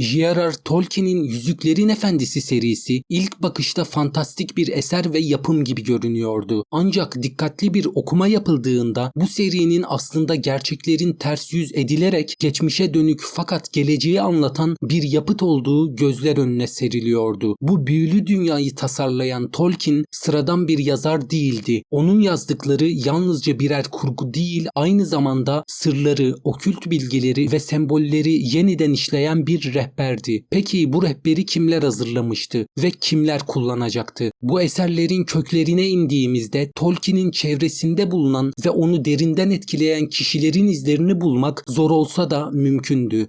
J.R.R. Tolkien'in Yüzüklerin Efendisi serisi ilk bakışta fantastik bir eser ve yapım gibi görünüyordu. Ancak dikkatli bir okuma yapıldığında bu serinin aslında gerçeklerin ters yüz edilerek geçmişe dönük fakat geleceği anlatan bir yapıt olduğu gözler önüne seriliyordu. Bu büyülü dünyayı tasarlayan Tolkien sıradan bir yazar değildi. Onun yazdıkları yalnızca birer kurgu değil aynı zamanda sırları, okült bilgileri ve sembolleri yeniden işleyen bir rehber rehberdi. Peki bu rehberi kimler hazırlamıştı ve kimler kullanacaktı? Bu eserlerin köklerine indiğimizde Tolkien'in çevresinde bulunan ve onu derinden etkileyen kişilerin izlerini bulmak zor olsa da mümkündü.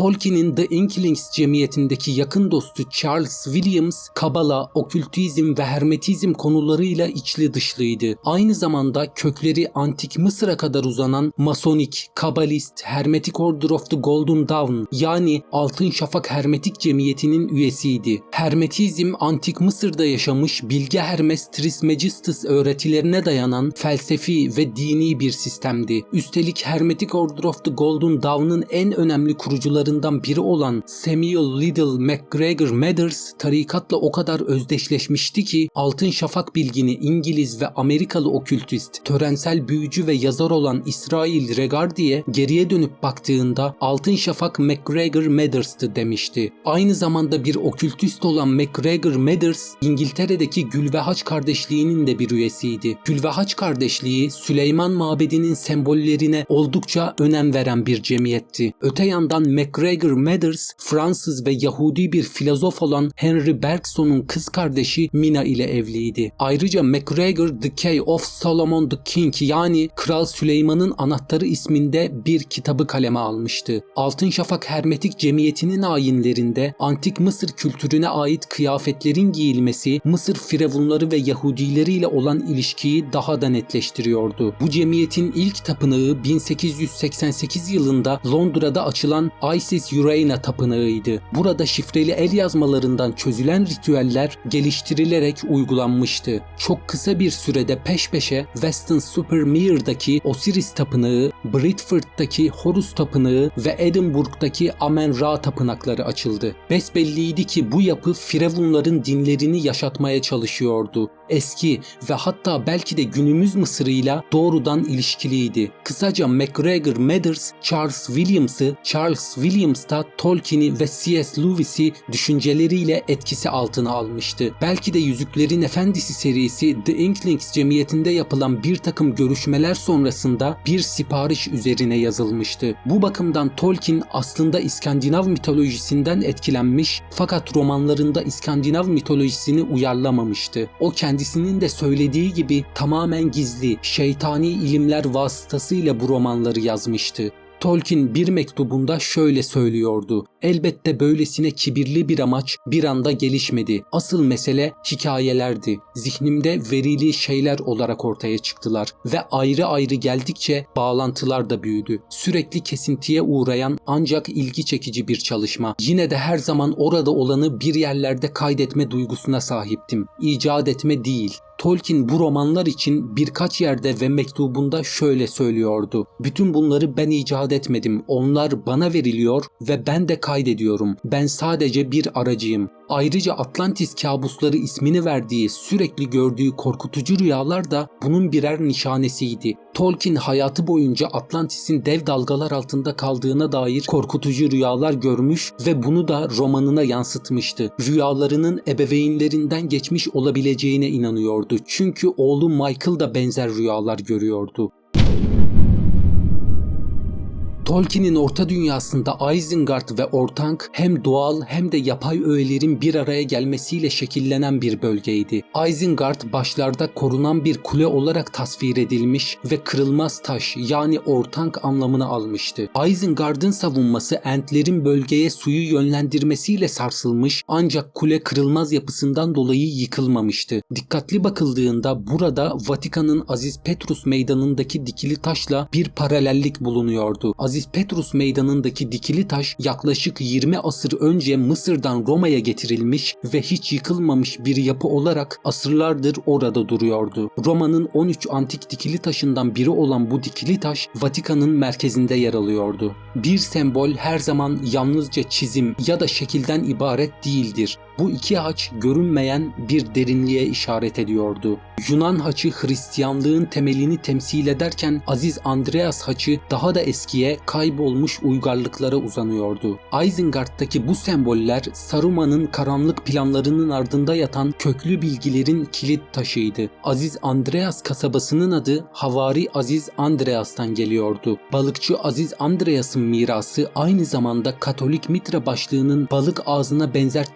Tolkien'in The Inklings cemiyetindeki yakın dostu Charles Williams, kabala, okültizm ve hermetizm konularıyla içli dışlıydı. Aynı zamanda kökleri antik Mısır'a kadar uzanan Masonik, Kabalist, Hermetic Order of the Golden Dawn yani Altın Şafak Hermetik Cemiyeti'nin üyesiydi. Hermetizm antik Mısır'da yaşamış Bilge Hermes Trismegistus öğretilerine dayanan felsefi ve dini bir sistemdi. Üstelik Hermetic Order of the Golden Dawn'ın en önemli kurucuları kurucularından biri olan Samuel Liddell MacGregor Mathers tarikatla o kadar özdeşleşmişti ki Altın Şafak bilgini İngiliz ve Amerikalı okültist, törensel büyücü ve yazar olan İsrail Regardi'ye geriye dönüp baktığında Altın Şafak MacGregor Mathers'tı demişti. Aynı zamanda bir okültist olan MacGregor Mathers, İngiltere'deki Gül ve Haç kardeşliğinin de bir üyesiydi. Gül ve Haç kardeşliği Süleyman Mabedi'nin sembollerine oldukça önem veren bir cemiyetti. Öte yandan MacGregor MacGregor Mathers, Fransız ve Yahudi bir filozof olan Henry Bergson'un kız kardeşi Mina ile evliydi. Ayrıca MacGregor The Key of Solomon the King yani Kral Süleyman'ın Anahtarı isminde bir kitabı kaleme almıştı. Altın Şafak Hermetik Cemiyeti'nin ayinlerinde antik Mısır kültürüne ait kıyafetlerin giyilmesi Mısır firavunları ve Yahudileri ile olan ilişkiyi daha da netleştiriyordu. Bu cemiyetin ilk tapınağı 1888 yılında Londra'da açılan Ice Isis Uraina tapınağıydı. Burada şifreli el yazmalarından çözülen ritüeller geliştirilerek uygulanmıştı. Çok kısa bir sürede peş peşe Weston Supermere'daki Osiris tapınağı, Britford'daki Horus tapınağı ve Edinburgh'daki Amen-Ra tapınakları açıldı. Besbelliydi ki bu yapı Firavunların dinlerini yaşatmaya çalışıyordu. Eski ve hatta belki de günümüz Mısır'ıyla doğrudan ilişkiliydi. Kısaca MacGregor Mathers, Charles Williams'ı, Charles Williams Williams Tolkien'i ve C.S. Lewis'i düşünceleriyle etkisi altına almıştı. Belki de Yüzüklerin Efendisi serisi The Inklings cemiyetinde yapılan bir takım görüşmeler sonrasında bir sipariş üzerine yazılmıştı. Bu bakımdan Tolkien aslında İskandinav mitolojisinden etkilenmiş fakat romanlarında İskandinav mitolojisini uyarlamamıştı. O kendisinin de söylediği gibi tamamen gizli, şeytani ilimler vasıtasıyla bu romanları yazmıştı. Tolkien bir mektubunda şöyle söylüyordu. Elbette böylesine kibirli bir amaç bir anda gelişmedi. Asıl mesele hikayelerdi. Zihnimde verili şeyler olarak ortaya çıktılar ve ayrı ayrı geldikçe bağlantılar da büyüdü. Sürekli kesintiye uğrayan ancak ilgi çekici bir çalışma. Yine de her zaman orada olanı bir yerlerde kaydetme duygusuna sahiptim. İcat etme değil. Tolkien bu romanlar için birkaç yerde ve mektubunda şöyle söylüyordu. Bütün bunları ben icat etmedim. Onlar bana veriliyor ve ben de kaydediyorum. Ben sadece bir aracıyım. Ayrıca Atlantis kabusları ismini verdiği sürekli gördüğü korkutucu rüyalar da bunun birer nişanesiydi. Tolkien hayatı boyunca Atlantis'in dev dalgalar altında kaldığına dair korkutucu rüyalar görmüş ve bunu da romanına yansıtmıştı. Rüyalarının ebeveynlerinden geçmiş olabileceğine inanıyordu. Çünkü oğlu Michael da benzer rüyalar görüyordu. Tolkien'in orta dünyasında Isengard ve Orthanc hem doğal hem de yapay öğelerin bir araya gelmesiyle şekillenen bir bölgeydi. Isengard başlarda korunan bir kule olarak tasvir edilmiş ve kırılmaz taş yani Orthanc anlamını almıştı. Isengard'ın savunması Entlerin bölgeye suyu yönlendirmesiyle sarsılmış ancak kule kırılmaz yapısından dolayı yıkılmamıştı. Dikkatli bakıldığında burada Vatikan'ın Aziz Petrus meydanındaki dikili taşla bir paralellik bulunuyordu. Aziz Aziz Petrus meydanındaki dikili taş yaklaşık 20 asır önce Mısır'dan Roma'ya getirilmiş ve hiç yıkılmamış bir yapı olarak asırlardır orada duruyordu. Roma'nın 13 antik dikili taşından biri olan bu dikili taş Vatikan'ın merkezinde yer alıyordu. Bir sembol her zaman yalnızca çizim ya da şekilden ibaret değildir. Bu iki haç görünmeyen bir derinliğe işaret ediyordu. Yunan haçı Hristiyanlığın temelini temsil ederken Aziz Andreas haçı daha da eskiye kaybolmuş uygarlıklara uzanıyordu. Isengard'daki bu semboller Saruman'ın karanlık planlarının ardında yatan köklü bilgilerin kilit taşıydı. Aziz Andreas kasabasının adı Havari Aziz Andreas'tan geliyordu. Balıkçı Aziz Andreas'ın mirası aynı zamanda Katolik Mitra başlığının balık ağzına benzer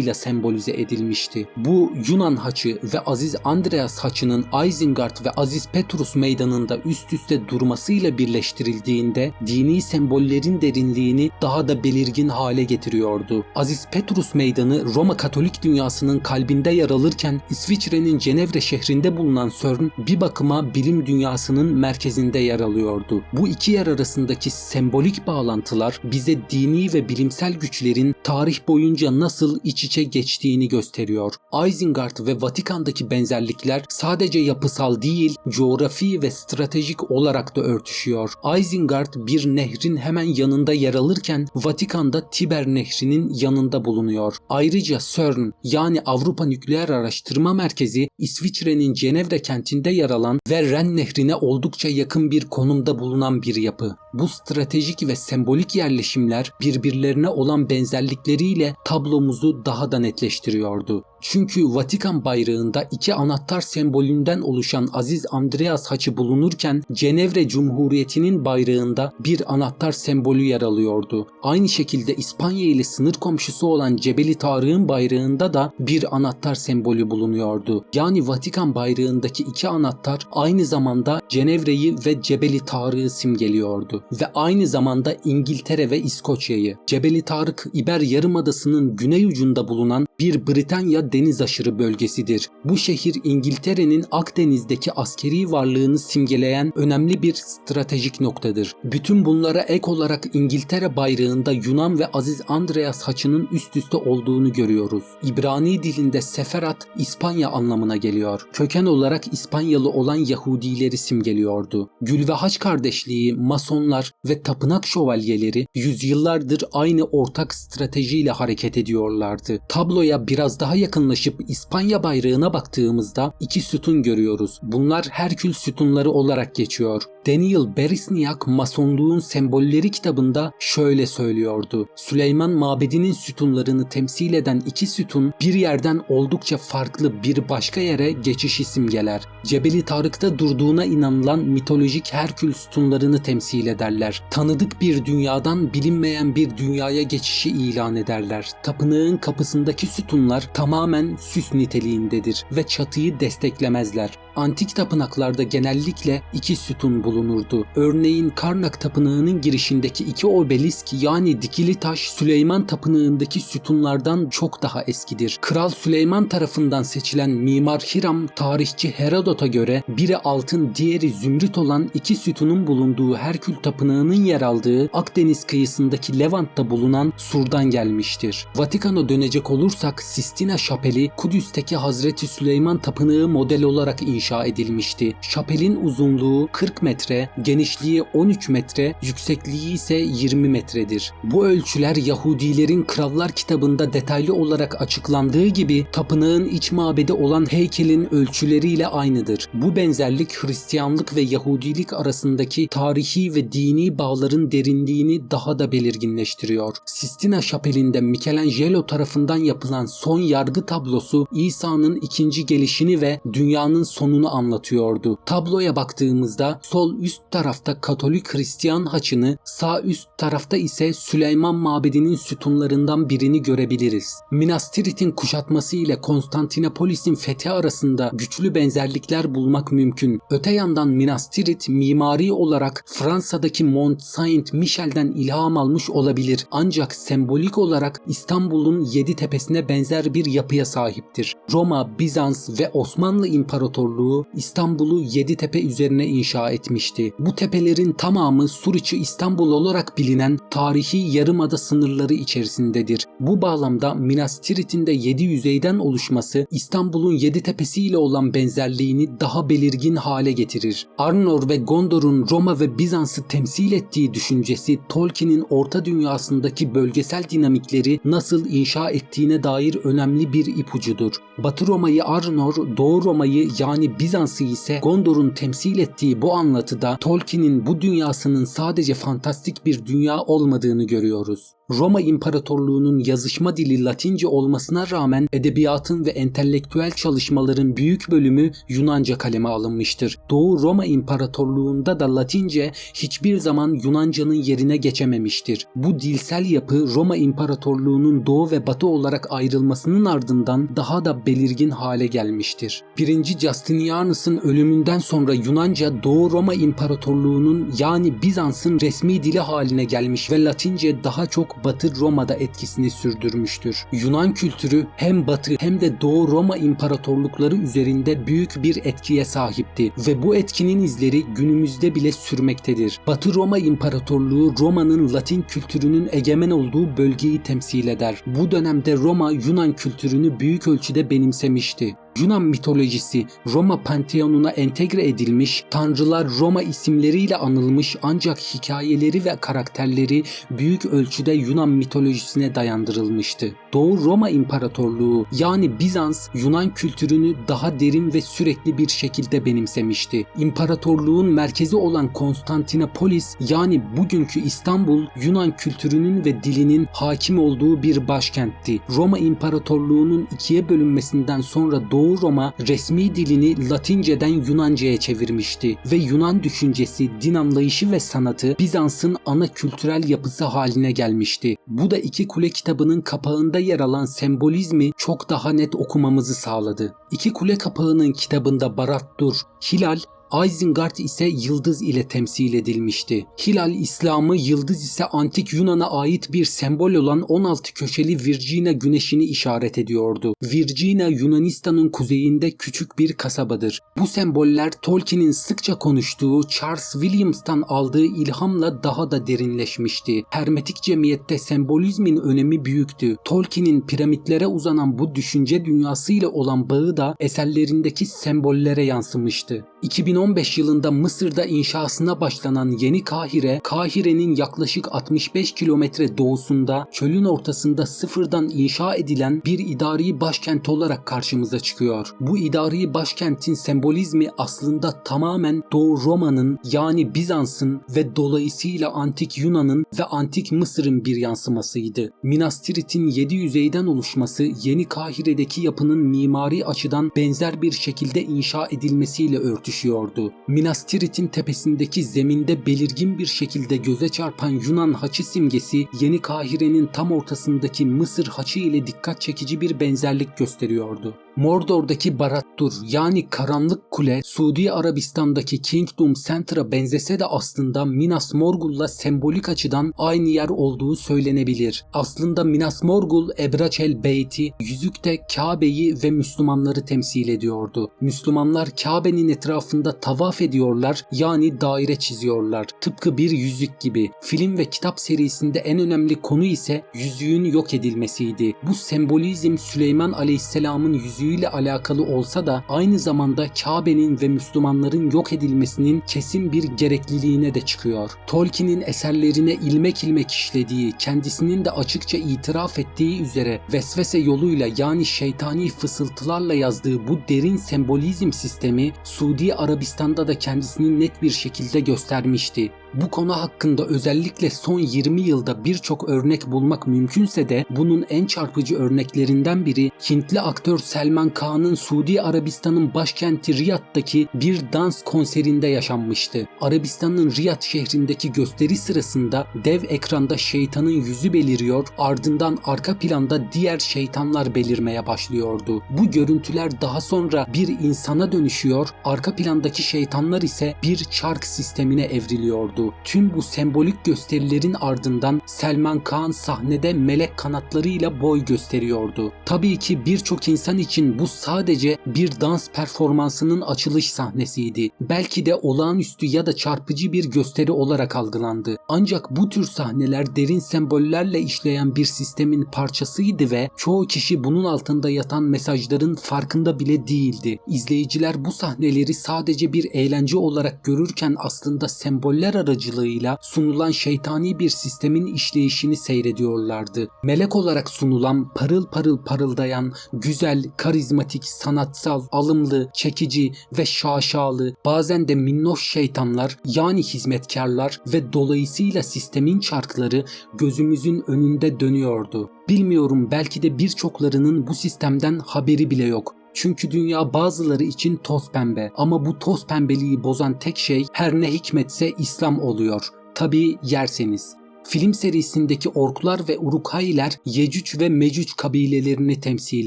tasarımıyla sembolize edilmişti. Bu Yunan haçı ve Aziz Andreas haçının Isengard ve Aziz Petrus meydanında üst üste durmasıyla birleştirildiğinde dini sembollerin derinliğini daha da belirgin hale getiriyordu. Aziz Petrus meydanı Roma Katolik dünyasının kalbinde yer alırken İsviçre'nin Cenevre şehrinde bulunan CERN bir bakıma bilim dünyasının merkezinde yer alıyordu. Bu iki yer arasındaki sembolik bağlantılar bize dini ve bilimsel güçlerin tarih boyunca nasıl iç içe geçtiğini gösteriyor. Isengard ve Vatikan'daki benzerlikler sadece yapısal değil, coğrafi ve stratejik olarak da örtüşüyor. Isengard bir nehrin hemen yanında yer alırken Vatikan'da Tiber Nehri'nin yanında bulunuyor. Ayrıca CERN yani Avrupa Nükleer Araştırma Merkezi İsviçre'nin Cenevre kentinde yer alan ve Ren Nehri'ne oldukça yakın bir konumda bulunan bir yapı. Bu stratejik ve sembolik yerleşimler birbirlerine olan benzerlikleriyle tablomuzu daha da netleştiriyordu. Çünkü Vatikan bayrağında iki anahtar sembolünden oluşan Aziz Andreas haçı bulunurken Cenevre Cumhuriyeti'nin bayrağında bir anahtar sembolü yer alıyordu. Aynı şekilde İspanya ile sınır komşusu olan Cebeli Tarık'ın bayrağında da bir anahtar sembolü bulunuyordu. Yani Vatikan bayrağındaki iki anahtar aynı zamanda Cenevre'yi ve Cebeli Tarık'ı simgeliyordu ve aynı zamanda İngiltere ve İskoçya'yı. Cebeli Tarık İber Yarımadası'nın güney ucunda bulunan bir Britanya deniz aşırı bölgesidir. Bu şehir İngiltere'nin Akdeniz'deki askeri varlığını simgeleyen önemli bir stratejik noktadır. Bütün bunlara ek olarak İngiltere bayrağında Yunan ve Aziz Andreas haçının üst üste olduğunu görüyoruz. İbrani dilinde Seferat İspanya anlamına geliyor. Köken olarak İspanyalı olan Yahudileri simgeliyordu. Gül ve Haç kardeşliği, masonlar ve tapınak şövalyeleri yüzyıllardır aynı ortak stratejiyle hareket ediyorlardı. Tabloya biraz daha yakınlaşıp İspanya bayrağına baktığımızda iki sütun görüyoruz. Bunlar Herkül sütunları olarak geçiyor. Daniel Beresniak Masonluğun Sembolleri kitabında şöyle söylüyordu. Süleyman Mabedi'nin sütunlarını temsil eden iki sütun bir yerden oldukça farklı bir başka yere geçiş simgeler. Cebeli Tarık'ta durduğuna inanılan mitolojik Herkül sütunlarını temsil ederler. Tanıdık bir dünyadan bilinmeyen bir dünyaya geçişi ilan ederler. Tapınağın kapısındaki sütunlar tamamen süs niteliğindedir ve çatıyı desteklemezler. Antik tapınaklarda genellikle iki sütun bulunurdu. Örneğin Karnak Tapınağı'nın girişindeki iki obelisk yani dikili taş Süleyman Tapınağı'ndaki sütunlardan çok daha eskidir. Kral Süleyman tarafından seçilen Mimar Hiram tarihçi Herodot'a göre biri altın diğeri zümrüt olan iki sütunun bulunduğu Herkül Tapınağı'nın yer aldığı Akdeniz kıyısındaki Levant'ta bulunan surdan gelmiştir. Vatikan'a dönecek olursak Sistina Şapeli Kudüs'teki Hazreti Süleyman Tapınağı model olarak inşa edilmişti. Şapelin uzunluğu 40 metre, genişliği 13 metre, yüksekliği ise 20 metredir. Bu ölçüler Yahudilerin Krallar kitabında detaylı olarak açıklandığı gibi tapınağın iç mabedi olan heykelin ölçüleriyle aynıdır. Bu benzerlik Hristiyanlık ve Yahudilik arasındaki tarihi ve dini bağların derinliğini daha da belirginleştiriyor. Sistina Şapeli'nde Michelangelo tarafından yapılan son yargı tablosu İsa'nın ikinci gelişini ve dünyanın sonunu anlatıyordu. Tabloya baktığımızda sol üst tarafta Katolik Hristiyan haçını, sağ üst tarafta ise Süleyman Mabedi'nin sütunlarından birini görebiliriz. Minas Tirith'in kuşatması ile Konstantinopolis'in fethi arasında güçlü benzerlikler bulmak mümkün. Öte yandan Minas Tirith mimari olarak Fransa'daki Mont Saint Michel'den ilham almış olabilir. Ancak sembolik olarak İstanbul'un yedi tepesine benzer bir yapıya sahiptir. Roma, Bizans ve Osmanlı İmparatorluğu İmparatorluğu İstanbul'u Yeditepe üzerine inşa etmişti. Bu tepelerin tamamı Suriçi İstanbul olarak bilinen tarihi yarımada sınırları içerisindedir. Bu bağlamda Minas Tirith'in de 7 yüzeyden oluşması İstanbul'un Yedi Tepesi ile olan benzerliğini daha belirgin hale getirir. Arnor ve Gondor'un Roma ve Bizans'ı temsil ettiği düşüncesi Tolkien'in Orta Dünyası'ndaki bölgesel dinamikleri nasıl inşa ettiğine dair önemli bir ipucudur. Batı Roma'yı Arnor, Doğu Roma'yı yani Bizans'ı ise Gondor'un temsil ettiği bu anlatıda Tolkien'in bu dünyasının sadece fantastik bir dünya olmadığını görüyoruz. Roma İmparatorluğu'nun yazışma dili Latince olmasına rağmen edebiyatın ve entelektüel çalışmaların büyük bölümü Yunanca kaleme alınmıştır. Doğu Roma İmparatorluğu'nda da Latince hiçbir zaman Yunanca'nın yerine geçememiştir. Bu dilsel yapı Roma İmparatorluğu'nun doğu ve batı olarak ayrılmasının ardından daha da belirgin hale gelmiştir. 1. Justinianus'ın ölümünden sonra Yunanca Doğu Roma İmparatorluğu'nun yani Bizans'ın resmi dili haline gelmiş ve Latince daha çok Batı Roma'da etkisini sürdürmüştür. Yunan kültürü hem Batı hem de Doğu Roma imparatorlukları üzerinde büyük bir etkiye sahipti ve bu etkinin izleri günümüzde bile sürmektedir. Batı Roma İmparatorluğu Roma'nın Latin kültürünün egemen olduğu bölgeyi temsil eder. Bu dönemde Roma Yunan kültürünü büyük ölçüde benimsemişti. Yunan mitolojisi Roma panteonuna entegre edilmiş, tanrılar Roma isimleriyle anılmış ancak hikayeleri ve karakterleri büyük ölçüde Yunan mitolojisine dayandırılmıştı. Doğu Roma İmparatorluğu yani Bizans Yunan kültürünü daha derin ve sürekli bir şekilde benimsemişti. İmparatorluğun merkezi olan Konstantinopolis yani bugünkü İstanbul Yunan kültürünün ve dilinin hakim olduğu bir başkentti. Roma İmparatorluğu'nun ikiye bölünmesinden sonra Doğu Roma resmi dilini Latinceden Yunanca'ya çevirmişti ve Yunan düşüncesi, din anlayışı ve sanatı Bizans'ın ana kültürel yapısı haline gelmişti. Bu da iki kule kitabının kapağında yer alan sembolizmi çok daha net okumamızı sağladı. İki kule kapağının kitabında Barat-dur, Hilal Isengard ise yıldız ile temsil edilmişti. Hilal İslam'ı, yıldız ise antik Yunan'a ait bir sembol olan 16 köşeli Virginia güneşini işaret ediyordu. Virginia Yunanistan'ın kuzeyinde küçük bir kasabadır. Bu semboller Tolkien'in sıkça konuştuğu Charles Williams'tan aldığı ilhamla daha da derinleşmişti. Hermetik cemiyette sembolizmin önemi büyüktü. Tolkien'in piramitlere uzanan bu düşünce dünyasıyla olan bağı da eserlerindeki sembollere yansımıştı. 2015 yılında Mısır'da inşasına başlanan Yeni Kahire, Kahire'nin yaklaşık 65 kilometre doğusunda çölün ortasında sıfırdan inşa edilen bir idari başkent olarak karşımıza çıkıyor. Bu idari başkentin sembolizmi aslında tamamen Doğu Roma'nın yani Bizans'ın ve dolayısıyla Antik Yunan'ın ve Antik Mısır'ın bir yansımasıydı. Minas Tirith'in 7 yüzeyden oluşması Yeni Kahire'deki yapının mimari açıdan benzer bir şekilde inşa edilmesiyle örtüşüyor örtüşüyordu. Minas Tirith'in tepesindeki zeminde belirgin bir şekilde göze çarpan Yunan haçı simgesi Yeni Kahire'nin tam ortasındaki Mısır haçı ile dikkat çekici bir benzerlik gösteriyordu. Mordor'daki Barad-dûr yani Karanlık Kule, Suudi Arabistan'daki Kingdom Center'a benzese de aslında Minas Morgul'la sembolik açıdan aynı yer olduğu söylenebilir. Aslında Minas Morgul, Ebraç el Beyti, yüzükte Kabe'yi ve Müslümanları temsil ediyordu. Müslümanlar Kabe'nin etrafında tavaf ediyorlar yani daire çiziyorlar. Tıpkı bir yüzük gibi. Film ve kitap serisinde en önemli konu ise yüzüğün yok edilmesiydi. Bu sembolizm Süleyman Aleyhisselam'ın yüzüğü ile alakalı olsa da aynı zamanda Kabe'nin ve Müslümanların yok edilmesinin kesin bir gerekliliğine de çıkıyor. Tolkien'in eserlerine ilmek ilmek işlediği, kendisinin de açıkça itiraf ettiği üzere vesvese yoluyla yani şeytani fısıltılarla yazdığı bu derin sembolizm sistemi Suudi Arabistan'da da kendisini net bir şekilde göstermişti. Bu konu hakkında özellikle son 20 yılda birçok örnek bulmak mümkünse de bunun en çarpıcı örneklerinden biri Hintli aktör Selman Khan'ın Suudi Arabistan'ın başkenti Riyad'daki bir dans konserinde yaşanmıştı. Arabistan'ın Riyad şehrindeki gösteri sırasında dev ekranda şeytanın yüzü beliriyor, ardından arka planda diğer şeytanlar belirmeye başlıyordu. Bu görüntüler daha sonra bir insana dönüşüyor, arka plandaki şeytanlar ise bir çark sistemine evriliyordu. Tüm bu sembolik gösterilerin ardından Selman Kaan sahnede melek kanatlarıyla boy gösteriyordu. Tabii ki birçok insan için bu sadece bir dans performansının açılış sahnesiydi. Belki de olağanüstü ya da çarpıcı bir gösteri olarak algılandı. Ancak bu tür sahneler derin sembollerle işleyen bir sistemin parçasıydı ve çoğu kişi bunun altında yatan mesajların farkında bile değildi. İzleyiciler bu sahneleri sadece bir eğlence olarak görürken aslında semboller aracılığıyla sunulan şeytani bir sistemin işleyişini seyrediyorlardı. Melek olarak sunulan parıl parıl parıldayan, güzel, karizmatik, sanatsal, alımlı, çekici ve şaşalı, bazen de minnoş şeytanlar yani hizmetkarlar ve dolayısıyla sistemin çarkları gözümüzün önünde dönüyordu. Bilmiyorum belki de birçoklarının bu sistemden haberi bile yok. Çünkü dünya bazıları için toz pembe ama bu toz pembeliği bozan tek şey her ne hikmetse İslam oluyor. Tabii yerseniz. Film serisindeki orklar ve Urukhayiler Yecüc ve Mecüc kabilelerini temsil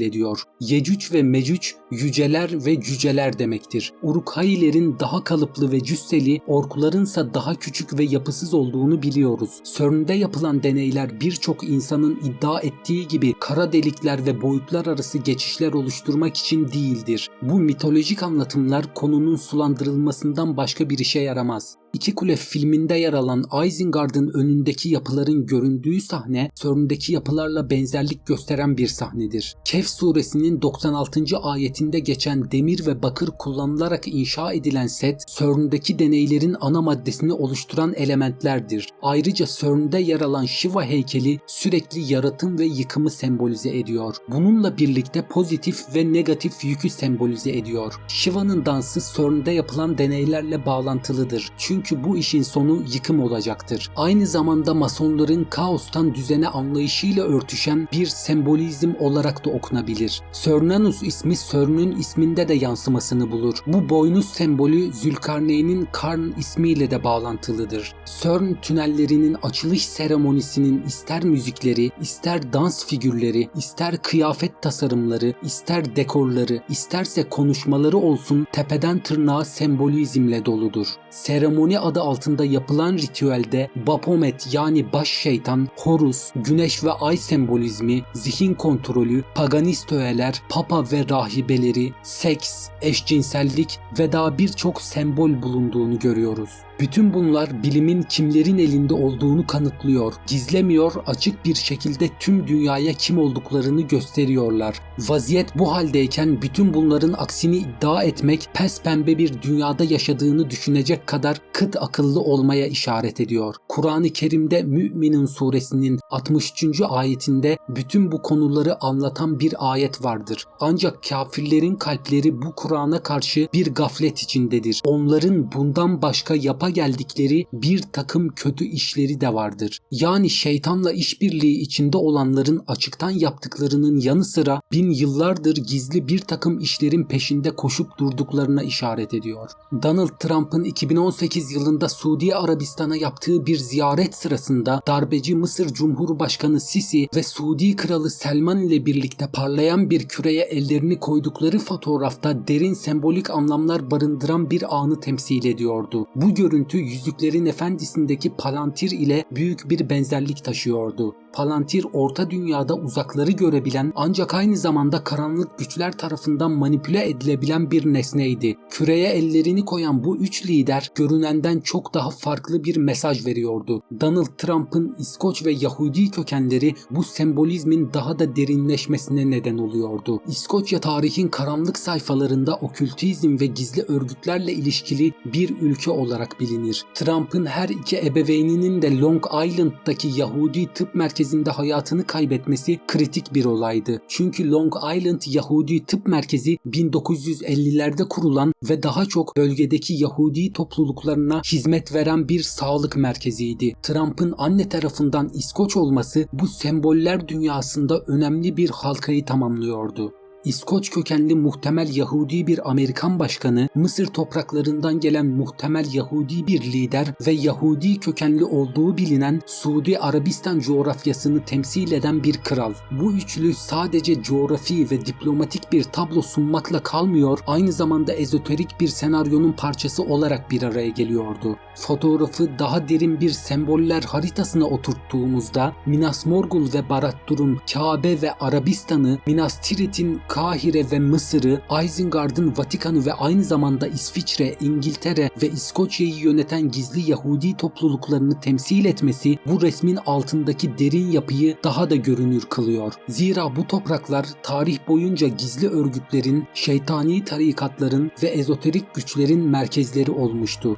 ediyor. Yecüc ve Mecüc yüceler ve cüceler demektir. Urukhayilerin daha kalıplı ve cüsseli, orklarınsa daha küçük ve yapısız olduğunu biliyoruz. CERN'de yapılan deneyler birçok insanın iddia ettiği gibi kara delikler ve boyutlar arası geçişler oluşturmak için değildir. Bu mitolojik anlatımlar konunun sulandırılmasından başka bir işe yaramaz. İki Kule filminde yer alan Isengard'ın önündeki yapıların göründüğü sahne CERN'deki yapılarla benzerlik gösteren bir sahnedir. Kehf suresinin 96. ayetinde geçen demir ve bakır kullanılarak inşa edilen set CERN'deki deneylerin ana maddesini oluşturan elementlerdir. Ayrıca CERN'de yer alan Shiva heykeli sürekli yaratım ve yıkımı sembolize ediyor. Bununla birlikte pozitif ve negatif yükü sembolize ediyor. Shiva'nın dansı CERN'de yapılan deneylerle bağlantılıdır. Çünkü çünkü bu işin sonu yıkım olacaktır. Aynı zamanda masonların kaostan düzene anlayışıyla örtüşen bir sembolizm olarak da okunabilir. Cernunnos ismi Cern'ün isminde de yansımasını bulur. Bu boynuz sembolü Zülkarneyn'in Karn ismiyle de bağlantılıdır. Cern tünellerinin açılış seremonisinin ister müzikleri, ister dans figürleri, ister kıyafet tasarımları, ister dekorları, isterse konuşmaları olsun tepeden tırnağa sembolizmle doludur. Seremoni adı altında yapılan ritüelde Baphomet yani baş şeytan, Horus, güneş ve ay sembolizmi, zihin kontrolü, paganist öğeler, papa ve rahibeleri, seks, eşcinsellik ve daha birçok sembol bulunduğunu görüyoruz. Bütün bunlar bilimin kimlerin elinde olduğunu kanıtlıyor, gizlemiyor, açık bir şekilde tüm dünyaya kim olduklarını gösteriyorlar. Vaziyet bu haldeyken bütün bunların aksini iddia etmek pes pembe bir dünyada yaşadığını düşünecek kadar kıt akıllı olmaya işaret ediyor. Kur'an-ı Kerim'de Mü'minin suresinin 63. ayetinde bütün bu konuları anlatan bir ayet vardır. Ancak kafirlerin kalpleri bu Kur'an'a karşı bir gaflet içindedir. Onların bundan başka yapa geldikleri bir takım kötü işleri de vardır. Yani şeytanla işbirliği içinde olanların açıktan yaptıklarının yanı sıra bin yıllardır gizli bir takım işlerin peşinde koşup durduklarına işaret ediyor. Donald Trump'ın 2018 yılında Suudi Arabistan'a yaptığı bir ziyaret sırasında darbeci Mısır Cumhurbaşkanı Sisi ve Suudi Kralı Selman ile birlikte parlayan bir küreye ellerini koydukları fotoğrafta derin sembolik anlamlar barındıran bir anı temsil ediyordu. Bu görüntü Yüzüklerin Efendisi'ndeki Palantir ile büyük bir benzerlik taşıyordu. Palantir orta dünyada uzakları görebilen ancak aynı zamanda karanlık güçler tarafından manipüle edilebilen bir nesneydi. Küreye ellerini koyan bu üç lider görünenden çok daha farklı bir mesaj veriyordu. Donald Trump'ın İskoç ve Yahudi kökenleri bu sembolizmin daha da derinleşmesine neden oluyordu. İskoçya tarihin karanlık sayfalarında okültizm ve gizli örgütlerle ilişkili bir ülke olarak bilinir. Trump'ın her iki ebeveyninin de Long Island'daki Yahudi tıp merkezinde hayatını kaybetmesi kritik bir olaydı. Çünkü Long Island Yahudi Tıp Merkezi 1950'lerde kurulan ve daha çok bölgedeki Yahudi topluluklarına hizmet veren bir sağlık merkeziydi. Trump'ın anne tarafından İskoç olması bu semboller dünyasında önemli bir halkayı tamamlıyordu. İskoç kökenli muhtemel Yahudi bir Amerikan başkanı, Mısır topraklarından gelen muhtemel Yahudi bir lider ve Yahudi kökenli olduğu bilinen Suudi Arabistan coğrafyasını temsil eden bir kral. Bu üçlü sadece coğrafi ve diplomatik bir tablo sunmakla kalmıyor, aynı zamanda ezoterik bir senaryonun parçası olarak bir araya geliyordu. Fotoğrafı daha derin bir semboller haritasına oturttuğumuzda Minas Morgul ve Barattur'un Kabe ve Arabistan'ı, Minas Tirith'in Kahire ve Mısır'ı, Isengard'ın Vatikan'ı ve aynı zamanda İsviçre, İngiltere ve İskoçya'yı yöneten gizli Yahudi topluluklarını temsil etmesi bu resmin altındaki derin yapıyı daha da görünür kılıyor. Zira bu topraklar tarih boyunca gizli örgütlerin, şeytani tarikatların ve ezoterik güçlerin merkezleri olmuştu.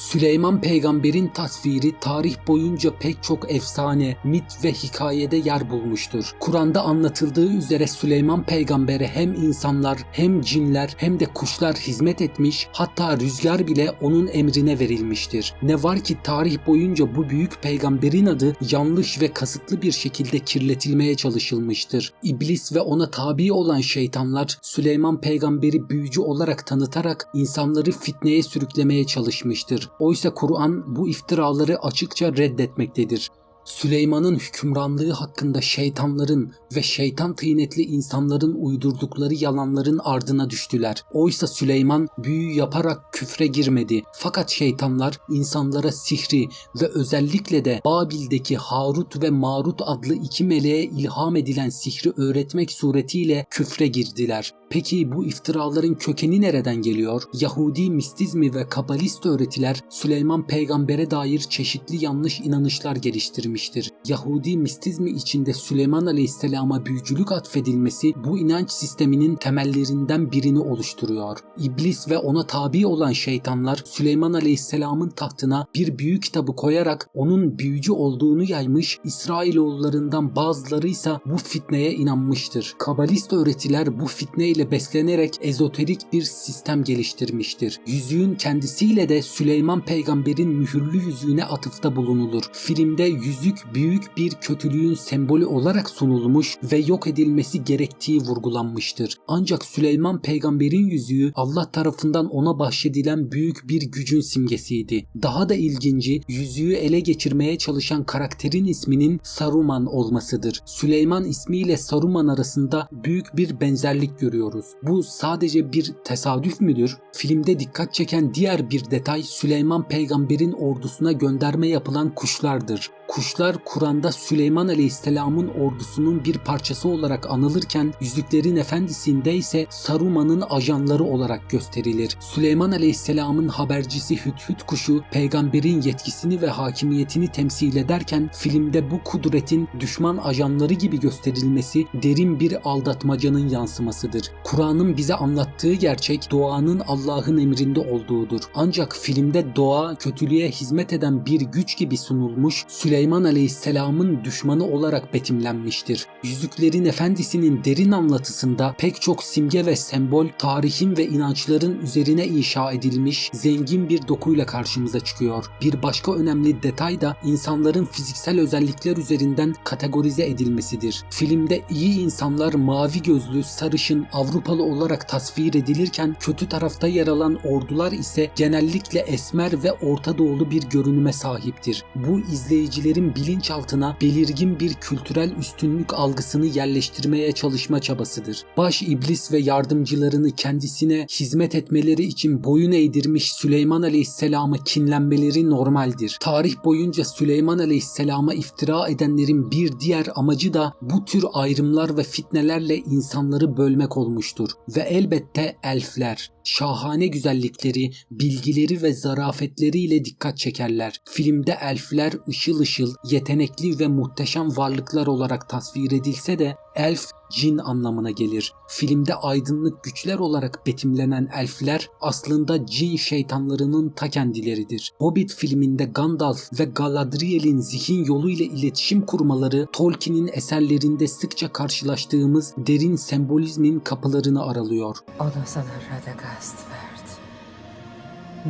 Süleyman peygamberin tasviri tarih boyunca pek çok efsane, mit ve hikayede yer bulmuştur. Kur'an'da anlatıldığı üzere Süleyman peygambere hem insanlar hem cinler hem de kuşlar hizmet etmiş hatta rüzgar bile onun emrine verilmiştir. Ne var ki tarih boyunca bu büyük peygamberin adı yanlış ve kasıtlı bir şekilde kirletilmeye çalışılmıştır. İblis ve ona tabi olan şeytanlar Süleyman peygamberi büyücü olarak tanıtarak insanları fitneye sürüklemeye çalışmıştır. Oysa Kur'an bu iftiraları açıkça reddetmektedir. Süleyman'ın hükümranlığı hakkında şeytanların ve şeytan tıynetli insanların uydurdukları yalanların ardına düştüler. Oysa Süleyman büyü yaparak küfre girmedi. Fakat şeytanlar insanlara sihri ve özellikle de Babil'deki Harut ve Marut adlı iki meleğe ilham edilen sihri öğretmek suretiyle küfre girdiler. Peki bu iftiraların kökeni nereden geliyor? Yahudi mistizmi ve kabalist öğretiler Süleyman peygambere dair çeşitli yanlış inanışlar geliştirmiştir. Yahudi mistizmi içinde Süleyman aleyhisselama büyücülük atfedilmesi bu inanç sisteminin temellerinden birini oluşturuyor. İblis ve ona tabi olan şeytanlar Süleyman aleyhisselamın tahtına bir büyü kitabı koyarak onun büyücü olduğunu yaymış, İsrailoğullarından bazıları ise bu fitneye inanmıştır. Kabalist öğretiler bu fitneyle ile beslenerek ezoterik bir sistem geliştirmiştir. Yüzüğün kendisiyle de Süleyman peygamberin mühürlü yüzüğüne atıfta bulunulur. Filmde yüzük büyük bir kötülüğün sembolü olarak sunulmuş ve yok edilmesi gerektiği vurgulanmıştır. Ancak Süleyman peygamberin yüzüğü Allah tarafından ona bahşedilen büyük bir gücün simgesiydi. Daha da ilginci yüzüğü ele geçirmeye çalışan karakterin isminin Saruman olmasıdır. Süleyman ismiyle Saruman arasında büyük bir benzerlik görüyoruz. Bu sadece bir tesadüf müdür? Filmde dikkat çeken diğer bir detay Süleyman peygamberin ordusuna gönderme yapılan kuşlardır. Kuşlar Kur'an'da Süleyman Aleyhisselam'ın ordusunun bir parçası olarak anılırken Yüzüklerin Efendisi'nde ise Saruman'ın ajanları olarak gösterilir. Süleyman Aleyhisselam'ın habercisi Hüthüt kuşu peygamberin yetkisini ve hakimiyetini temsil ederken filmde bu kudretin düşman ajanları gibi gösterilmesi derin bir aldatmacanın yansımasıdır. Kur'an'ın bize anlattığı gerçek doğanın Allah'ın emrinde olduğudur. Ancak filmde doğa kötülüğe hizmet eden bir güç gibi sunulmuş, Süleyman Aleyhisselam'ın düşmanı olarak betimlenmiştir. Yüzüklerin Efendisi'nin derin anlatısında pek çok simge ve sembol tarihin ve inançların üzerine inşa edilmiş zengin bir dokuyla karşımıza çıkıyor. Bir başka önemli detay da insanların fiziksel özellikler üzerinden kategorize edilmesidir. Filmde iyi insanlar mavi gözlü, sarışın, Avrupalı olarak tasvir edilirken kötü tarafta yer alan ordular ise genellikle esmer ve Orta Doğulu bir görünüme sahiptir. Bu izleyicilerin bilinçaltına belirgin bir kültürel üstünlük algısını yerleştirmeye çalışma çabasıdır. Baş iblis ve yardımcılarını kendisine hizmet etmeleri için boyun eğdirmiş Süleyman Aleyhisselam'a kinlenmeleri normaldir. Tarih boyunca Süleyman Aleyhisselam'a iftira edenlerin bir diğer amacı da bu tür ayrımlar ve fitnelerle insanları bölmek olmuştur. Ve elbette elfler şahane güzellikleri, bilgileri ve zarafetleriyle dikkat çekerler. Filmde elfler ışıl ışıl, yetenekli ve muhteşem varlıklar olarak tasvir edilse de elf cin anlamına gelir. Filmde aydınlık güçler olarak betimlenen elfler aslında cin şeytanlarının ta kendileridir. Hobbit filminde Gandalf ve Galadriel'in zihin yoluyla iletişim kurmaları Tolkien'in eserlerinde sıkça karşılaştığımız derin sembolizmin kapılarını aralıyor. O da sana Radagast verdi.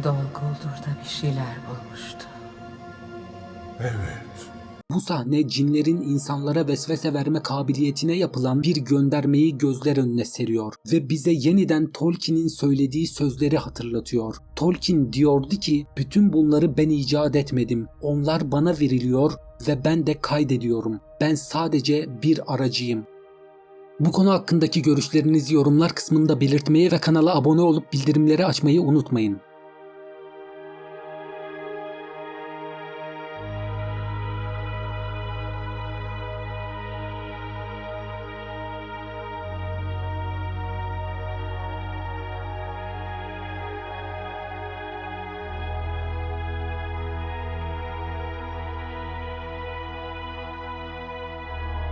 Dol Guldur'da bir şeyler bulmuştu. Evet. Bu sahne cinlerin insanlara vesvese verme kabiliyetine yapılan bir göndermeyi gözler önüne seriyor ve bize yeniden Tolkien'in söylediği sözleri hatırlatıyor. Tolkien diyordu ki bütün bunları ben icat etmedim. Onlar bana veriliyor ve ben de kaydediyorum. Ben sadece bir aracıyım. Bu konu hakkındaki görüşlerinizi yorumlar kısmında belirtmeyi ve kanala abone olup bildirimleri açmayı unutmayın.